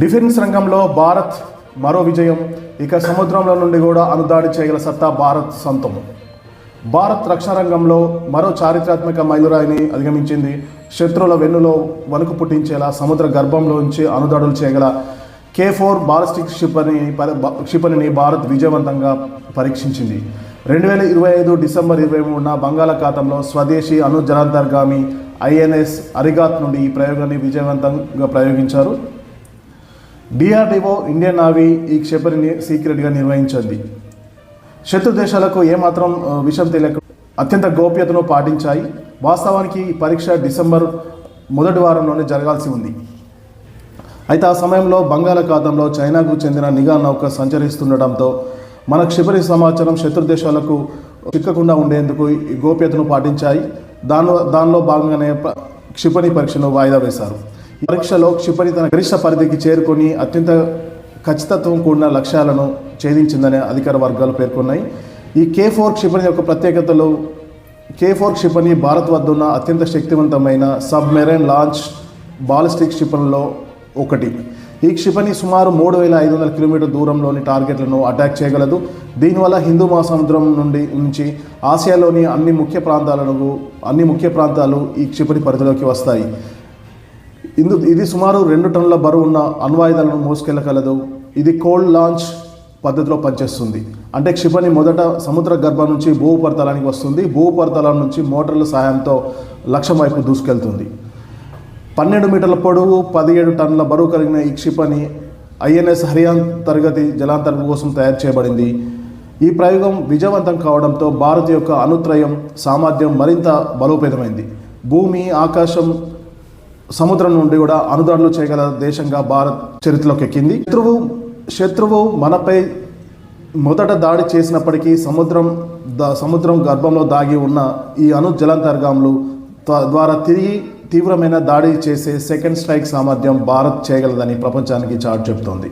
Defence రంగంలో భారత్ మరో విజయం. ఇక సముద్రంలో నుండి కూడా అనుదాడి చేయగల సత్తా భారత్ సొంతం. భారత్ రక్షణ రంగంలో మరో చారిత్రాత్మక మైలురాయిని అధిగమించింది. శత్రువుల వెన్నులో వణుకు పుట్టించేలా సముద్ర గర్భంలోంచి అనుదాడులు చేయగల కే ఫోర్ బాలిస్టిక్ క్షిపణి క్షిపణిని భారత్ విజయవంతంగా పరీక్షించింది. రెండు వేల ఇరవై ఐదు డిసెంబర్ ఇరవై మూడున బంగాళాఖాతంలో స్వదేశీ అణు జలాంతర్గామి ఐఎన్ఎస్ అరిగాత్ నుండి ఈ ప్రయోగాన్ని విజయవంతంగా ప్రయోగించారు. డిఆర్డిఓ ఇండియన్ నావీ ఈ క్షిపణిని సీక్రెట్గా నిర్వహించింది శత్రు దేశాలకు ఏమాత్రం విషయం తెలియక అత్యంత గోప్యతను పాటించాయి. వాస్తవానికి ఈ పరీక్ష డిసెంబర్ మొదటి వారంలోనే జరగాల్సి ఉంది. అయితే ఆ సమయంలో బంగాళాఖాతంలో చైనాకు చెందిన నిఘా నౌక సంచరిస్తుండటంతో మన క్షిపణి సమాచారం శత్రు దేశాలకు చిక్కకుండా ఉండేందుకు ఈ గోప్యతను పాటించాయి. దానిలో దానిలో భాగంగానే ప- క్షిపణి పరీక్షను వాయిదా వేశారు. పరీక్షలో క్షిపణి తన గరిష్ట పరిధికి చేరుకొని అత్యంత ఖచ్చితత్వం కూడిన లక్ష్యాలను ఛేదించిందని అధికార వర్గాలు పేర్కొన్నాయి. ఈ కే ఫోర్ క్షిపణి యొక్క ప్రత్యేకతలు కే ఫోర్ క్షిపణి భారత్ వద్ద ఉన్న అత్యంత శక్తివంతమైన సబ్మెరైన్ లాంచ్ బాలిస్టిక్ క్షిపణిలో ఒకటి. ఈ క్షిపణి సుమారు మూడు వేల ఐదు వందల కిలోమీటర్ దూరంలోని టార్గెట్లను అటాక్ చేయగలదు. దీనివల్ల హిందూ మహాసముద్రం నుండి నుంచి ఆసియాలోని అన్ని ముఖ్య ప్రాంతాలను అన్ని ముఖ్య ప్రాంతాలు ఈ క్షిపణి పరిధిలోకి వస్తాయి. ఇందు ఇది సుమారు రెండు టన్నుల బరువు ఉన్న అణ్వాయుధాలను మోసుకెళ్ళగలదు ఇది కోల్డ్ లాంచ్ పద్ధతిలో పనిచేస్తుంది. అంటే క్షిపణి మొదట సముద్ర గర్భం నుంచి భూపరితలానికి వస్తుంది. భూపరితలం నుంచి మోటార్ల సహాయంతో లక్ష్యం వైపు దూసుకెళ్తుంది. పన్నెండు మీటర్ల పొడవు పదిహేడు టన్నుల బరువు కలిగిన ఈ క్షిపణి ఐఎన్ఎస్ హరియాన్ తరగతి జలాంతరం కోసం తయారు చేయబడింది. ఈ ప్రయోగం విజయవంతం కావడంతో భారత్ యొక్క అనుత్రయం సామర్థ్యం మరింత బలోపేతమైంది. భూమి ఆకాశం సముద్రం నుండి కూడా అనుదాడులు చేయగల దేశంగా భారత్ చరిత్రలోకి ఎక్కింది. శత్రువు శత్రువు మనపై మొదట దాడి చేసినప్పటికీ సముద్రం సముద్రం గర్భంలో దాగి ఉన్న ఈ అణు జలాంతర్గాములు ద్వారా తిరిగి తీవ్రమైన దాడి చేసే సెకండ్ స్ట్రైక్ సామర్థ్యం భారత్ చేయగలదని ప్రపంచానికి చాటు చెబుతోంది